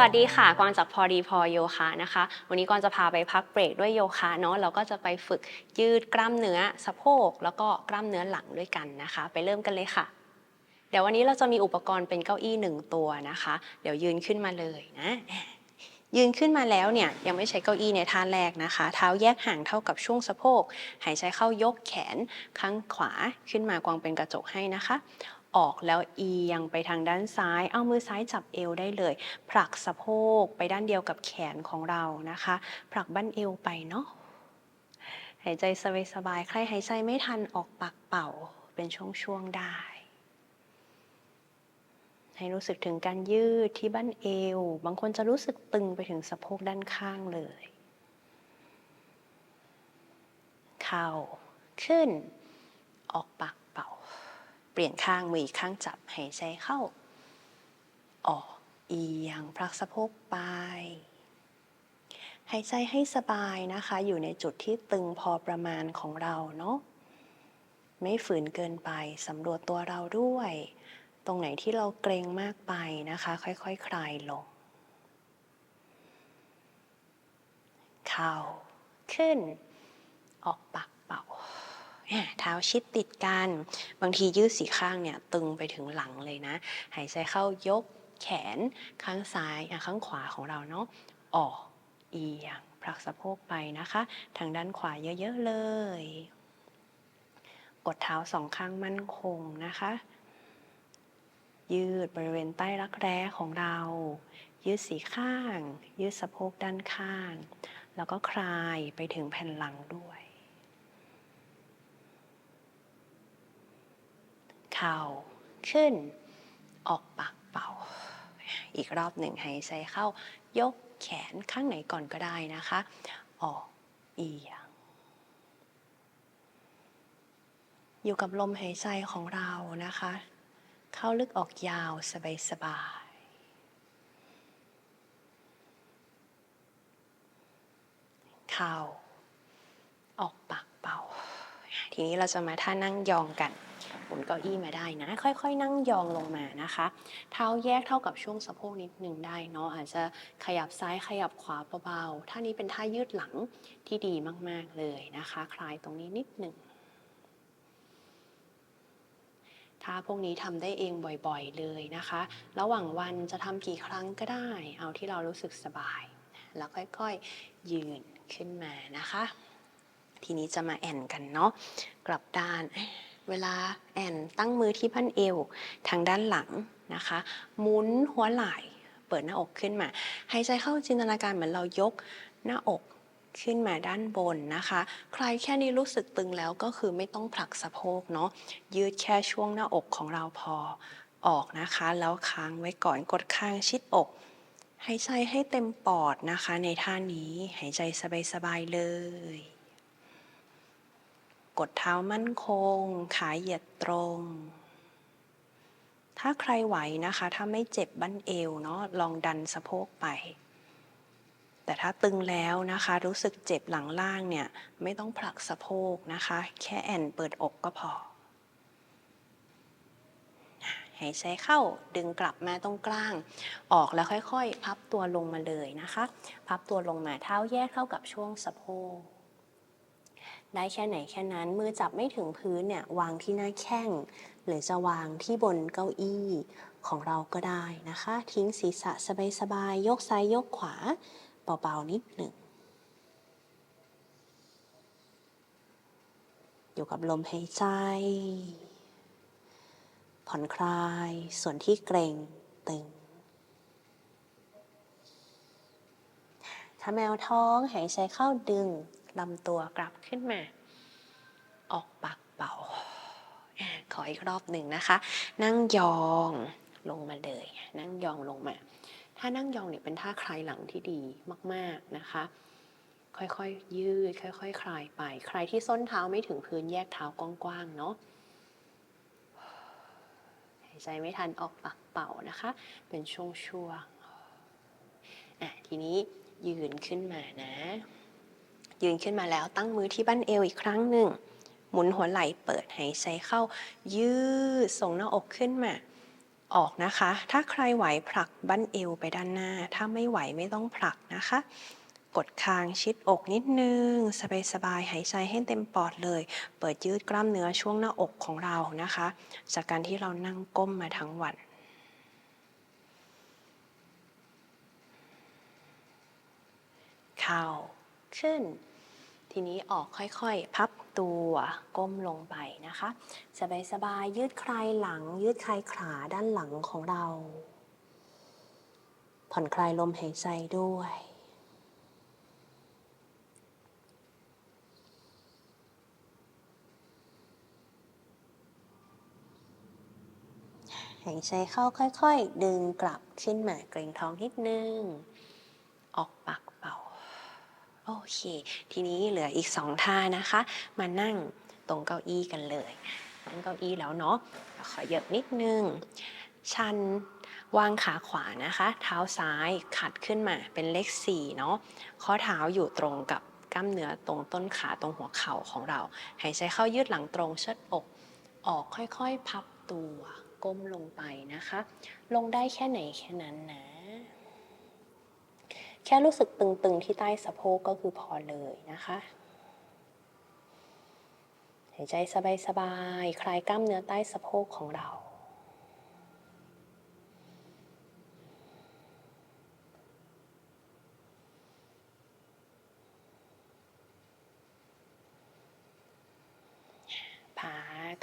วัสดีค่ะกวางจากพอดีพอโยคะนะคะ วันนี้กวางจะพาไปพักเบรกด้วยโยคะเนาะเราก็จะไปฝึกยืดกล้ามเนื้อสะโพก แล้วก็กล้ามเนื้อหลังด้วยกันนะคะ ไปเริ่มกันเลยค่ะ เดี๋ยววันนี้เราจะมีอุปกรณ์เป็นเก้าอี้หนึ่งตัวนะคะ เดี๋ยวยืนขึ้นมาเลยนะยืนขึ้นมาแล้วเนี่ยยังไม่ใช้เก้าอี้ในท่าแรกนะคะ เท้าแยกห่างเท่ากับช่วงสะโพก หายใจเข้ายกแขนข้างขวาขึ้นมากวางเป็นกระจกให้นะคะ ออกแล้วเอียงไปทางด้านซ้าย เอามือซ้ายจับเอวได้เลย ผลักสะโพกไปด้านเดียวกับแขนของเรานะคะ ผลักบั้นเอวไปเนาะหายใจสบายๆใครหายใจไม่ทันออกปากเป่าเป็นช่วงๆได้ ให้รู้สึกถึงการยืดที่บั้นเอว บางคนจะรู้สึกตึงไปถึงสะโพกด้านข้างเลย เข่าขึ้น ออกปาก เปลี่ยนข้างมืออีกข้างจับหายใจเข้า ออกเอียงพลักสะโพกไป หายใจให้สบายนะคะ อยู่ในจุดที่ตึงพอประมาณของเราเนาะไม่ฝืนเกินไปสำรวจตัวเราด้วย ตรงไหนที่เราเกรงมากไปนะคะ ค่อยๆคคลายลง เข่าขึ้น ออกปาก เท้าชิดติดกัน บางทียืดสีข้างเนี่ยตึงไปถึงหลังเลยนะ หายใจเข้ายกแขนข้างซ้ายข้างขวาของเราเนาะออกเอียงผลักสะโพกไปนะคะ ทางด้านขวาเยอะ ๆ เลย กดเท้าสองข้างมั่นคงนะคะ ยืดบริเวณใต้รักแร้ของเรา ยืดสีข้าง ยืดสะโพกด้านข้าง แล้วก็คลายไปถึงแผ่นหลังด้วย เข่าขึ้น ออกปากเป่า อีกรอบหนึ่งหายใจเข้ายกแขนข้างไหนก่อนก็ได้นะคะ ออกเอียง อยู่กับลมหายใจของเรานะคะ เข้าลึกออกยาวสบายๆเข้าออกปากเป่า ทีนี้เราจะมาท่านั่งยองกัน หมุนเก้าอี้มาได้นะ ค่อย ๆ นั่งยองลงมานะคะ เท้าแยกเท่ากับช่วงสะโพกนิดหนึ่งได้เนาะอาจจะขยับซ้ายขยับขวาเบาๆท่านี้เป็นท่ายืดหลังที่ดีมากๆเลยนะคะ คลายตรงนี้นิดหนึ่งท่าพวกนี้ทำได้เองบ่อยๆเลยนะคะ ระหว่างวันจะทำกี่ครั้งก็ได้ เอาที่เรารู้สึกสบาย แล้วค่อยๆยืนขึ้นมานะคะ ทีนี้จะมาแอนกันเนาะกลับด้าน เวลาแอนตั้งมือที่พันเอวทางด้านหลังนะคะหมุนหัวไหล่เปิดหน้าอกขึ้นมาหายใจเข้าจินตนาการเหมือนเรายกหน้าอกขึ้นมาด้านบนนะคะ ใครแค่นี้รู้สึกตึงแล้วก็คือไม่ต้องผลักสะโพกเนาะยืดแค่ช่วงหน้าอกของเราพอออกนะคะ แล้วค้างไว้ก่อนกดค้างชิดอกหายใจให้เต็มปอดนะคะในท่านี้หายใจสบายๆเลย กดเท้ามั่นคง ขาเหยียดตรง ถ้าใครไหวนะคะ ถ้าไม่เจ็บบั้นเอวเนาะลองดันสะโพกไป แต่ถ้าตึงแล้วนะคะ รู้สึกเจ็บหลังล่างเนี่ย ไม่ต้องผลักสะโพกนะคะ แค่แอนเปิดอกก็พอหายใจเข้าดึงกลับมาตรงกลาง ออกแล้วค่อยๆ พับตัวลงมาเลยนะคะ พับตัวลงมาเท้าแยกเข้ากับช่วงสะโพก ได้แค่ไหนแค่นั้น มือจับไม่ถึงพื้นเนี่ยวางที่หน้าแข้ง หรือจะวางที่บนเก้าอี้ของเราก็ได้นะคะ ทิ้งศีรษะสบายๆ ยกซ้ายยกขวาเบาๆนิดหนึ่ง อยู่กับลมหายใจ ผ่อนคลาย ส่วนที่เกรงตึง ถ้าแมวท้องหายใจเข้าดึง ลำตัวกลับขึ้นมา ออกปากเป่า ขออีกรอบหนึ่งนะคะ นั่งยองลงมาเลย นั่งยองลงมา ถ้านั่งยองเนี่ยเป็นท่าคลายหลังที่ดีมาก ๆนะคะ ค่อยๆยืด ค่อยๆคคลายไป ใครที่ส้นเท้าไม่ถึงพื้นแยกเท้ากว้างๆเนาะหายใจไม่ทันออกปากเป่านะคะ เป็นช่วงๆอะทีนี้ยืนขึ้นมานะ ยืนขึ้นมาแล้วตั้งมือที่บั้นเอวอีกครั้งหนึ่ง หมุนหัวไหล่เปิดหายใจเข้า ยืดส่งหน้าอกขึ้นมา ออกนะคะ ถ้าใครไหวผลักบั้นเอวไปด้านหน้า ถ้าไม่ไหวไม่ต้องผลักนะคะ กดคางชิดอกนิดนึง สบายๆหายใจให้เต็มปอดเลย เปิดยืดกล้ามเนื้อช่วงหน้าอกของเรานะคะ จากการที่เรานั่งก้มมาทั้งวันเข่าขึ้น ทีนี้ออกค่อยๆ พับตัวก้มลงไปนะคะ สบายๆ ยืดคลายหลัง ยืดคลายขาด้านหลังของเรา ผ่อนคลายลมหายใจด้วยหายใจเข้าค่อย ๆ ดึงกลับขึ้นมาเกรงท้องนิดนึง ออกปาก โอเค ทีนี้เหลืออีกสองท่านะคะ มานั่งตรงเก้าอี้กันเลยนั่งเก้าอี้แล้วเนาะขอเหยียบนิดนึง ชันวางขาขวานะคะ เท้าซ้ายขัดขึ้นมาเป็นเลข4เนาะข้อเท้าอยู่ตรงกับกล้ามเนื้อตรงต้นขาตรงหัวเข่าของเรา หายใจเข้ายืดหลังตรงเชิดอก ออกค่อยๆ พับตัว ก้มลงไปนะคะ ลงได้แค่ไหนแค่นั้นนะ แค่รู้สึกตึงๆที่ใต้สะโพกก็คือพอเลยนะคะ หายใจสบายๆ คลายกล้ามเนื้อใต้สะโพกของเราผา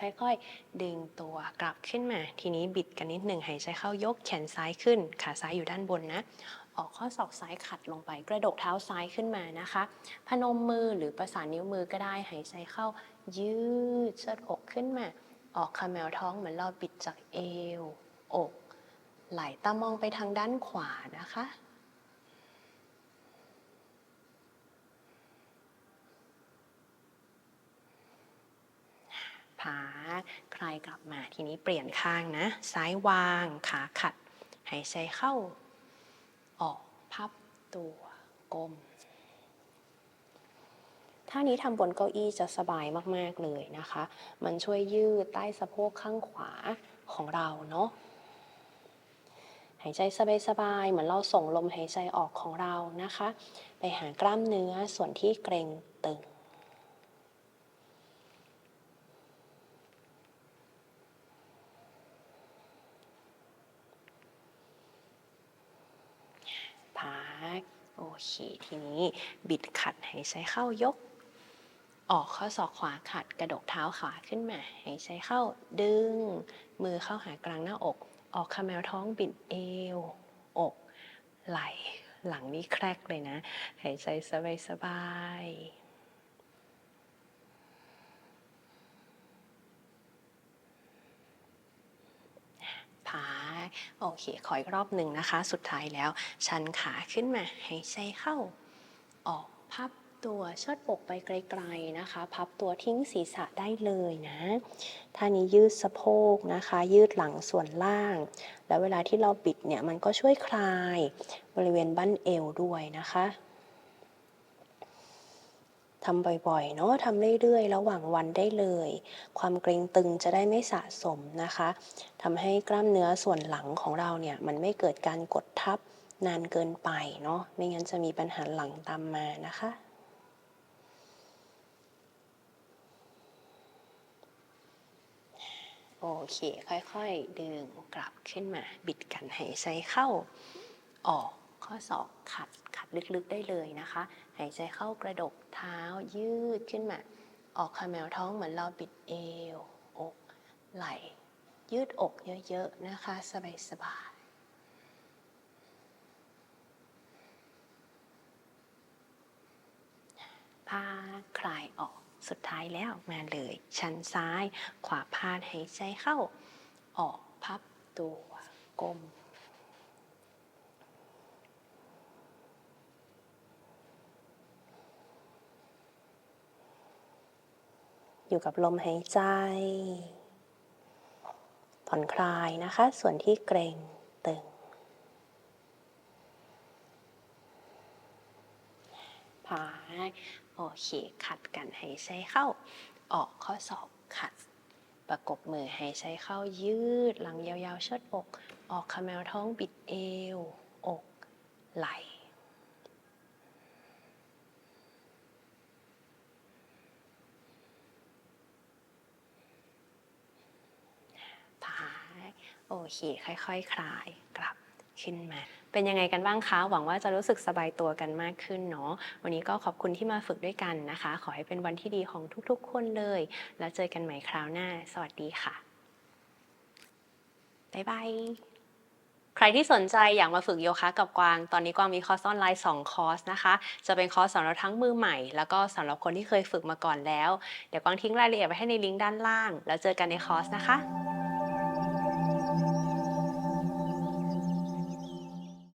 ค่อยๆ ดึงตัวกลับขึ้นมา ทีนี้บิดกันนิดหนึ่งหายใจเข้ายกแขนซ้ายขึ้น ขาซ้ายอยู่ด้านบนนะ ออกข้อศอกซ้ายขัดลงไป กระดกเท้าซ้ายขึ้นมานะคะ พนมมือหรือประสานนิ้วมือก็ได้หายใจเข้า ยืดเชิดอกขึ้นมา ออกคาแมวท้องเหมือนเราบิดจากเอว อก ไหลตามองไปทางด้านขวานะคะผาคลายกลับมาทีนี้เปลี่ยนข้างนะ ซ้ายวาง ขาขัด หายใจเข้า ออกพับตัวกลมท่านี้ทำบนเก้าอี้จะสบายมาก ๆ เลยนะคะ มันช่วยยืดใต้สะโพกข้างขวาของเราเนาะ หายใจสบาย ๆ เหมือนเราส่งลมหายใจออกของเรานะคะ ไปหากล้ามเนื้อส่วนที่เกร็งตึง พักโอ เค ทีนี้บิดขัดหายใจเข้ายก ออกข้อศอกขวาขัดกระดกเท้าขวาขึ้นมาหายใจเข้าดึง มือเข้าหากลางหน้าอก ออกคาแมวท้องบิดเอว อก ไหล หลังนี่แครกเลยนะ หายใจสบายสบายๆพัก โอเค ขออีกรอบหนึ่งนะคะ สุดท้ายแล้ว ชันขาขึ้นมาหายใจเข้า ออกพับตัวเชิดอกไปไกลๆนะคะ พับตัวทิ้งศีรษะได้เลยนะท่านี้ยืดสะโพกนะคะ ยืดหลังส่วนล่าง แล้วเวลาที่เราบิดเนี่ยมันก็ช่วยคลายบริเวณบั้นเอวด้วยนะคะ ทำบ่อยๆเนาะทำเรื่อยๆ ระหว่างวันได้เลย ความเกร็งตึงจะได้ไม่สะสมนะคะทำให้กล้ามเนื้อส่วนหลังของเราเนี่ยมันไม่เกิดการกดทับนานเกินไปเนาะไม่งั้นจะมีปัญหาหลังตามมานะคะโอเค ค่อยๆ ดึงกลับขึ้นมา บิดกันหายใจเข้า ออกข้อศอกขัด ขัดลึกๆได้เลยนะคะ หายใจเข้ากระดกเท้ายืดขึ้นมา ออกคาแมวท้องเหมือนเราบิดเอว อก ไหล่ ยืดอกเยอะๆนะคะ สบายๆพาคลายออกสุดท้ายแล้วมาเลย ชั้นซ้าย ขวาพาดหายใจเข้า ออกพับตัวก้ม อยู่กับลมหายใจ ผ่อนคลายนะคะ ส่วนที่เกรงตึงพายโอเค ขัดกันหายใจเข้า ออกข้อศอกขัด ประกบมือให้ใช้เข้ายืด หลังยาวๆเชิดอก ออกขมแมวท้องบิดเอว อก ไหล่ ผาย โอเค ค่อยๆคคลายกลับขึ้นมา เป็นยังไงกันบ้างคะ หวังว่าจะรู้สึกสบายตัวกันมากขึ้นเนาะ วันนี้ก็ขอบคุณที่มาฝึกด้วยกันนะคะ ขอให้เป็นวันที่ดีของทุกๆ คนเลย แล้วเจอกันใหม่คราวหน้า สวัสดีค่ะ บ๊ายบายใครที่สนใจอยากมาฝึกโยคะกับกวาง ตอนนี้กวางมีคอร์สออนไลน์ 2 คอร์สนะคะ จะเป็นคอร์สสำหรับทั้งมือใหม่ แล้วก็สำหรับคนที่เคยฝึกมาก่อนแล้ว เดี๋ยวกวางทิ้งรายละเอียดไว้ให้ในลิงก์ด้านล่าง แล้วเจอกันในคอร์สนะคะ